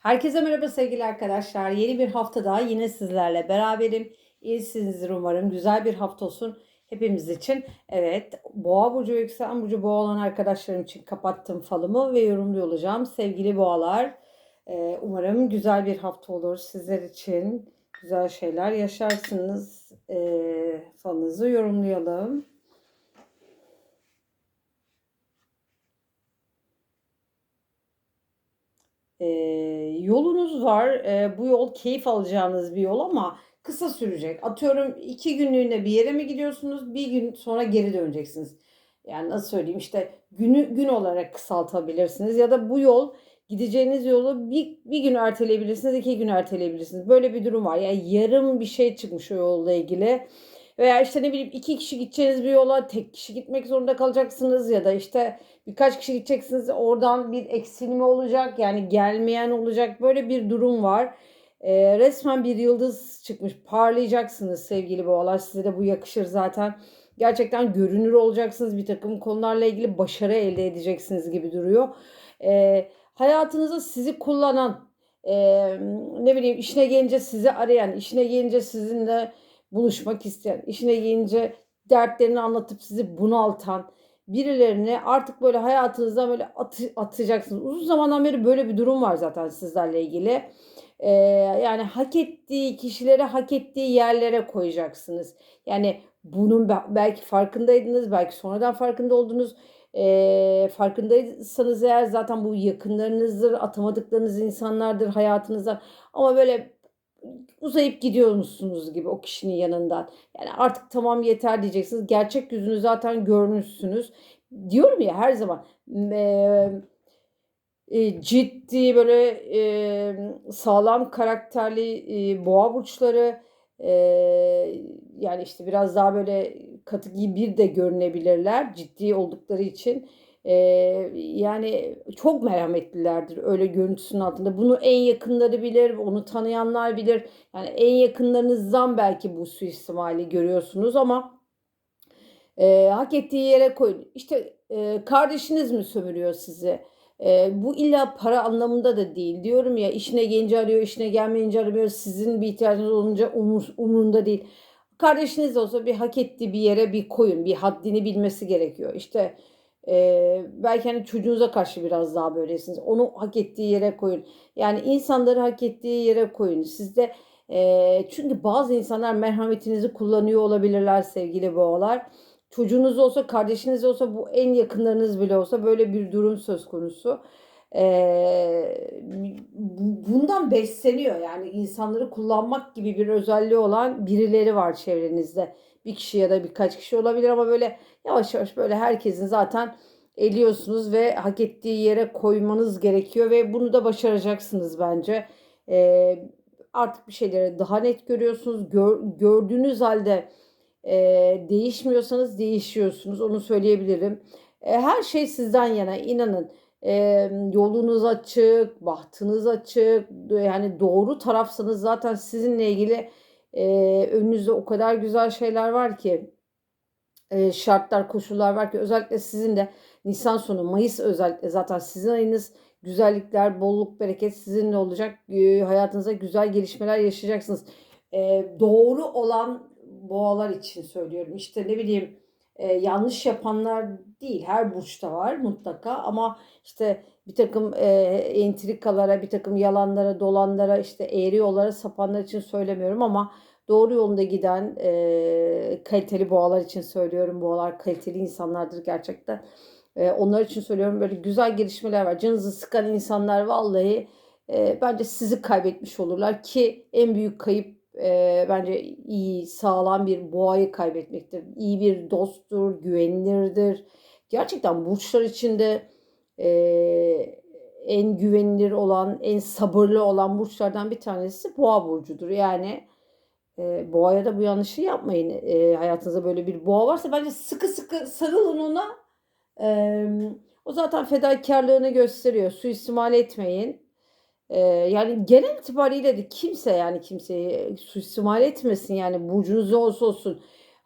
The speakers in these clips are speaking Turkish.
Herkese merhaba sevgili arkadaşlar. Yeni bir hafta daha yine sizlerle beraberim. İyisinizdir umarım. Güzel bir hafta olsun hepimiz için. Evet, Boğa burcu ve yükselen burcu boğa olan arkadaşlarım için kapattım falımı ve yorumluyor olacağım. Sevgili boğalar, e, umarım güzel bir hafta olur sizler için. Güzel şeyler yaşarsınız. E, falınızı yorumlayalım. E, yolunuz var. E, bu yol keyif alacağınız bir yol ama kısa sürecek. Atıyorum iki günlüğüne bir yere mi gidiyorsunuz? Bir gün sonra geri döneceksiniz. Yani nasıl söyleyeyim işte günü gün olarak kısaltabilirsiniz ya da bu yol gideceğiniz yolu bir, bir gün erteleyebilirsiniz, iki gün erteleyebilirsiniz. Böyle bir durum var. Yani yarım bir şey çıkmış o yolla ilgili. Veya işte ne bileyim iki kişi gideceğiniz bir yola tek kişi gitmek zorunda kalacaksınız ya da işte birkaç kişi gideceksiniz oradan bir eksilme olacak yani gelmeyen olacak böyle bir durum var. E, resmen bir yıldız çıkmış parlayacaksınız sevgili boğalar size de bu yakışır zaten. Gerçekten görünür olacaksınız bir takım konularla ilgili başarı elde edeceksiniz gibi duruyor. E, hayatınızda sizi kullanan e, ne bileyim işine gelince sizi arayan işine gelince sizinle buluşmak isteyen, işine gelince dertlerini anlatıp sizi bunaltan birilerini artık böyle hayatınızdan böyle atı, atacaksınız. Uzun zamandan beri böyle bir durum var zaten sizlerle ilgili. Ee, yani hak ettiği kişilere hak ettiği yerlere koyacaksınız. Yani bunun belki farkındaydınız, belki sonradan farkında oldunuz. E, farkındaysanız eğer zaten bu yakınlarınızdır, atamadıklarınız insanlardır hayatınızda. Ama böyle uzayıp gidiyormuşsunuz gibi o kişinin yanından. Yani artık tamam yeter diyeceksiniz. Gerçek yüzünü zaten görmüşsünüz. Diyorum ya her zaman e, e, ciddi böyle e, sağlam karakterli e, boğa burçları e, yani işte biraz daha böyle katı gibi bir de görünebilirler ciddi oldukları için. Ee, yani çok merhametlilerdir öyle görüntüsünün altında. Bunu en yakınları bilir, onu tanıyanlar bilir. Yani en yakınlarınızdan belki bu suistimali görüyorsunuz ama e, hak ettiği yere koyun. İşte e, kardeşiniz mi sömürüyor sizi? E, bu illa para anlamında da değil. Diyorum ya işine gelince arıyor, işine gelmeyince aramıyor. Sizin bir ihtiyacınız olunca umur, umurunda değil. Kardeşiniz olsa bir hak ettiği bir yere bir koyun. Bir haddini bilmesi gerekiyor. İşte ee, belki hani çocuğunuza karşı biraz daha böylesiniz. Onu hak ettiği yere koyun. Yani insanları hak ettiği yere koyun. Sizde e, çünkü bazı insanlar merhametinizi kullanıyor olabilirler sevgili boğalar. Çocuğunuz olsa, kardeşiniz olsa, bu en yakınlarınız bile olsa böyle bir durum söz konusu. Ee, bundan besleniyor yani insanları kullanmak gibi bir özelliği olan birileri var çevrenizde bir kişi ya da birkaç kişi olabilir ama böyle yavaş yavaş böyle herkesin zaten eliyorsunuz ve hak ettiği yere koymanız gerekiyor ve bunu da başaracaksınız bence. Ee, artık bir şeyleri daha net görüyorsunuz. Gör, gördüğünüz halde e, değişmiyorsanız değişiyorsunuz. Onu söyleyebilirim. E, her şey sizden yana inanın. E, yolunuz açık, bahtınız açık. Yani doğru tarafsanız zaten sizinle ilgili e, önünüzde o kadar güzel şeyler var ki e, şartlar, koşullar var ki özellikle sizin de Nisan sonu, Mayıs özellikle zaten sizin ayınız güzellikler, bolluk, bereket sizinle olacak. E, hayatınıza güzel gelişmeler yaşayacaksınız. E, doğru olan boğalar için söylüyorum. İşte ne bileyim e, yanlış yapanlar değil. Her burçta var mutlaka ama işte bir takım e, entrikalara, bir takım yalanlara, dolanlara, işte eğri yollara sapanlar için söylemiyorum ama doğru yolunda giden e, kaliteli boğalar için söylüyorum. Boğalar kaliteli insanlardır gerçekten. E, onlar için söylüyorum böyle güzel gelişmeler var. Canınızı sıkan insanlar vallahi e, bence sizi kaybetmiş olurlar ki en büyük kayıp e, bence iyi, sağlam bir boğayı kaybetmektir. İyi bir dosttur, güvenilirdir. Gerçekten burçlar içinde e, en güvenilir olan, en sabırlı olan burçlardan bir tanesi boğa burcudur. Yani e, boğaya da bu yanlışı yapmayın. E, hayatınızda böyle bir boğa varsa bence sıkı sıkı sarılın ona. E, o zaten fedakarlığını gösteriyor. Suistimal etmeyin. Ee, yani genel itibariyle de kimse yani kimseyi suistimal etmesin yani burcunuz olsa olsun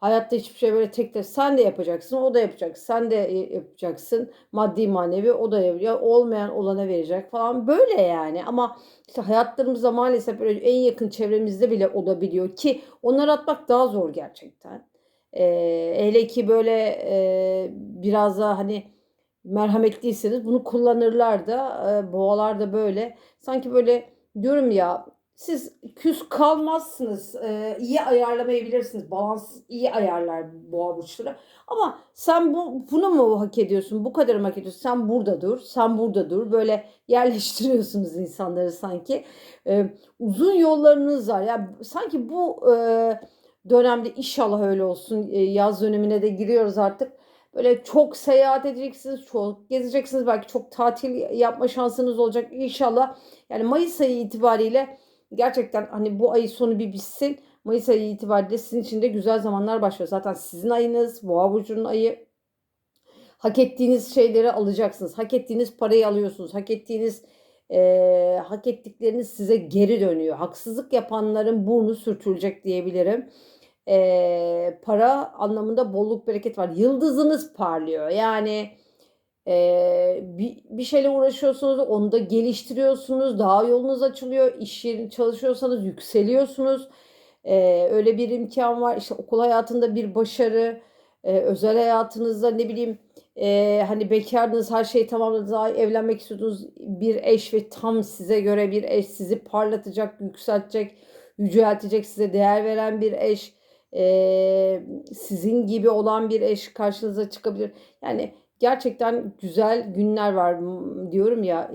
Hayatta hiçbir şey böyle tek tek sen de yapacaksın, o da yapacak. Sen de e, yapacaksın. Maddi manevi o da yapacak. Olmayan olana verecek falan. Böyle yani ama işte hayatlarımızda maalesef böyle en yakın çevremizde bile olabiliyor ki onları atmak daha zor gerçekten. Ee, hele ki böyle e, biraz daha hani merhametliyseniz bunu kullanırlar da e, boğalar da böyle sanki böyle diyorum ya siz küs kalmazsınız. E, iyi ayarlamayı bilirsiniz. Balans iyi ayarlar boğa burçları. Ama sen bu bunu mu hak ediyorsun? Bu kadar hak ediyorsun? Sen burada dur. Sen burada dur. Böyle yerleştiriyorsunuz insanları sanki. E, uzun yollarınız var. Yani sanki bu dönemde inşallah öyle olsun. Yaz dönemine de giriyoruz artık. Böyle çok seyahat edeceksiniz, çok gezeceksiniz. Belki çok tatil yapma şansınız olacak inşallah. Yani Mayıs ayı itibariyle gerçekten hani bu ay sonu bir bitsin. Mayıs ayı itibariyle sizin için de güzel zamanlar başlıyor. Zaten sizin ayınız, Boğa burcunun ayı. Hak ettiğiniz şeyleri alacaksınız. Hak ettiğiniz parayı alıyorsunuz. Hak ettiğiniz e, hak ettikleriniz size geri dönüyor. Haksızlık yapanların burnu sürtülecek diyebilirim. E, para anlamında bolluk bereket var. Yıldızınız parlıyor. Yani ee, bir, bir şeyle uğraşıyorsunuz, onu da geliştiriyorsunuz, daha yolunuz açılıyor, iş yerinde çalışıyorsanız yükseliyorsunuz. Ee, öyle bir imkan var. İşte okul hayatında bir başarı, e, özel hayatınızda ne bileyim e, hani bekardınız, her şeyi tamamladınız, evlenmek istiyordunuz bir eş ve tam size göre bir eş sizi parlatacak, yükseltecek, yüceltecek, size değer veren bir eş, e, sizin gibi olan bir eş karşınıza çıkabilir. Yani gerçekten güzel günler var diyorum ya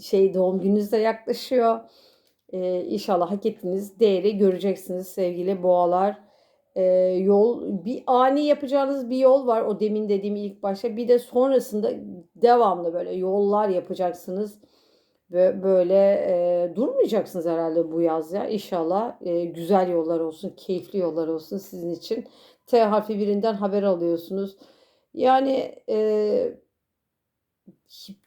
şey doğum gününüz de yaklaşıyor. İnşallah hak ettiğiniz değeri göreceksiniz sevgili boğalar. Yol bir ani yapacağınız bir yol var o demin dediğim ilk başta bir de sonrasında devamlı böyle yollar yapacaksınız ve böyle e, durmayacaksınız herhalde bu yaz ya. İnşallah e, güzel yollar olsun, keyifli yollar olsun sizin için. T harfi birinden haber alıyorsunuz. Yani e,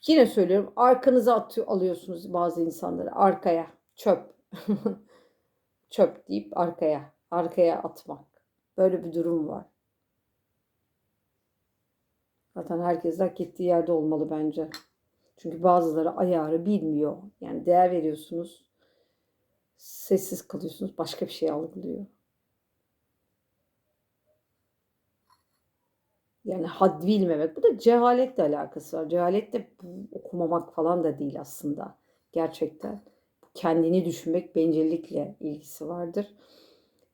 yine söylüyorum arkanıza atıyor, alıyorsunuz bazı insanları arkaya çöp çöp deyip arkaya arkaya atmak böyle bir durum var. Zaten herkes hak ettiği yerde olmalı bence. Çünkü bazıları ayarı bilmiyor. Yani değer veriyorsunuz. Sessiz kalıyorsunuz. Başka bir şey algılıyor. Yani had bilmemek. Bu da cehaletle alakası var. Cehalet de okumamak falan da değil aslında. Gerçekten. Kendini düşünmek bencillikle ilgisi vardır.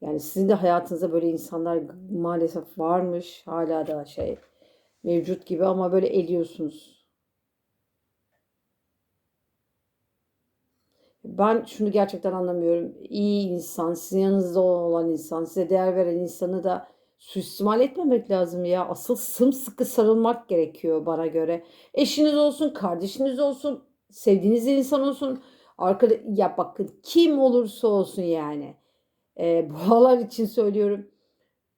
Yani sizin de hayatınızda böyle insanlar maalesef varmış. Hala da şey mevcut gibi ama böyle eliyorsunuz. Ben şunu gerçekten anlamıyorum. İyi insan, sizin yanınızda olan insan, size değer veren insanı da suistimal etmemek lazım ya. Asıl sımsıkı sarılmak gerekiyor bana göre. Eşiniz olsun, kardeşiniz olsun, sevdiğiniz insan olsun. Arkada ya bakın kim olursa olsun yani. E, boğalar için söylüyorum.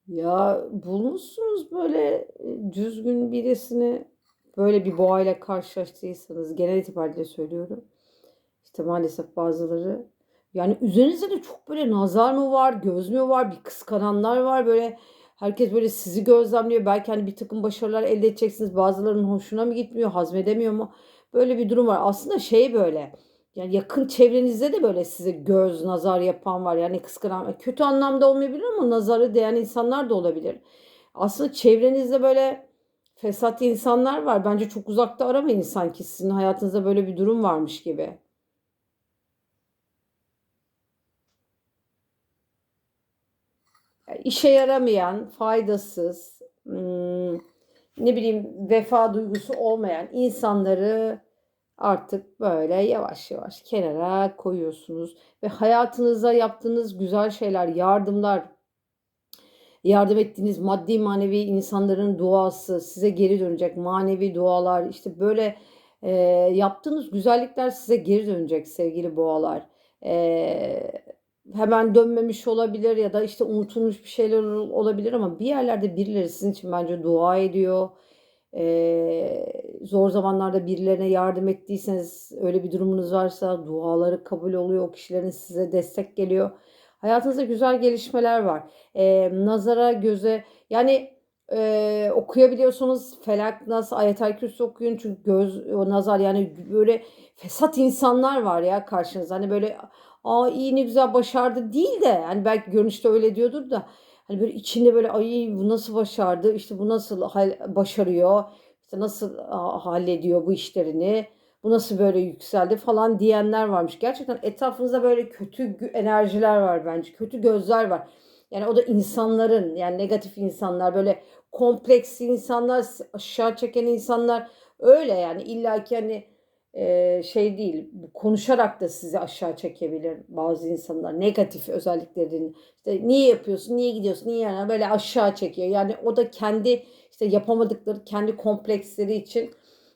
Ya bulmuşsunuz böyle e, düzgün birisini böyle bir boğayla karşılaştıysanız genel itibariyle söylüyorum. İşte maalesef bazıları yani üzerinizde de çok böyle nazar mı var, göz mü var, bir kıskananlar var böyle Herkes böyle sizi gözlemliyor. Belki hani bir takım başarılar elde edeceksiniz. Bazılarının hoşuna mı gitmiyor, hazmedemiyor mu? Böyle bir durum var. Aslında şey böyle. Yani yakın çevrenizde de böyle size göz, nazar yapan var. Yani kıskanan, kötü anlamda olmayabilir ama nazarı değen insanlar da olabilir. Aslında çevrenizde böyle fesat insanlar var. Bence çok uzakta aramayın sanki sizin hayatınızda böyle bir durum varmış gibi. İşe yaramayan, faydasız, ne bileyim vefa duygusu olmayan insanları artık böyle yavaş yavaş kenara koyuyorsunuz ve hayatınıza yaptığınız güzel şeyler, yardımlar, yardım ettiğiniz maddi manevi insanların duası size geri dönecek. Manevi dualar işte böyle e, yaptığınız güzellikler size geri dönecek sevgili boğalar. E, hemen dönmemiş olabilir ya da işte unutulmuş bir şeyler olabilir ama bir yerlerde birileri sizin için bence dua ediyor. Ee, zor zamanlarda birilerine yardım ettiyseniz öyle bir durumunuz varsa duaları kabul oluyor. O kişilerin size destek geliyor. Hayatınızda güzel gelişmeler var. Eee, nazara, göze yani eee, okuyabiliyorsanız Felak, Nas, Ayetel Kürsi okuyun. Çünkü göz, o nazar yani böyle fesat insanlar var ya karşınızda. Hani böyle aa iyi ne güzel başardı değil de hani belki görünüşte öyle diyordur da hani böyle içinde böyle ay bu nasıl başardı işte bu nasıl başarıyor işte nasıl hallediyor bu işlerini bu nasıl böyle yükseldi falan diyenler varmış. Gerçekten etrafınızda böyle kötü enerjiler var bence. Kötü gözler var. Yani o da insanların yani negatif insanlar böyle kompleksli insanlar aşağı çeken insanlar öyle yani illaki hani e, şey değil konuşarak da sizi aşağı çekebilir bazı insanlar negatif özelliklerini işte niye yapıyorsun niye gidiyorsun niye yani böyle aşağı çekiyor yani o da kendi işte yapamadıkları kendi kompleksleri için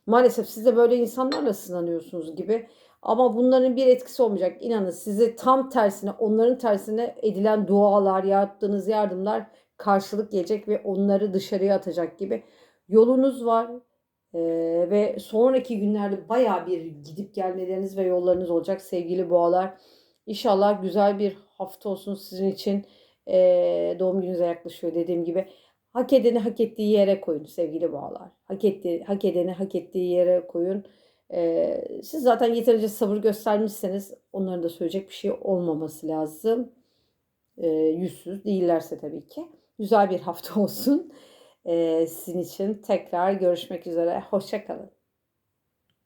Maalesef siz de böyle insanlarla sınanıyorsunuz gibi. Ama bunların bir etkisi olmayacak. İnanın size tam tersine, onların tersine edilen dualar, yaptığınız yardımlar karşılık gelecek ve onları dışarıya atacak gibi. Yolunuz var Ee, ve sonraki günlerde baya bir gidip gelmeleriniz ve yollarınız olacak sevgili boğalar. İnşallah güzel bir hafta olsun sizin için. Ee, doğum gününüze yaklaşıyor dediğim gibi. Hak edeni hak ettiği yere koyun sevgili boğalar. Hak ettiği, hak edeni hak ettiği yere koyun. Ee, siz zaten yeterince sabır göstermişseniz onların da söyleyecek bir şey olmaması lazım. Ee, yüzsüz değillerse tabii ki. Güzel bir hafta olsun. Ee, sizin için tekrar görüşmek üzere. Hoşçakalın.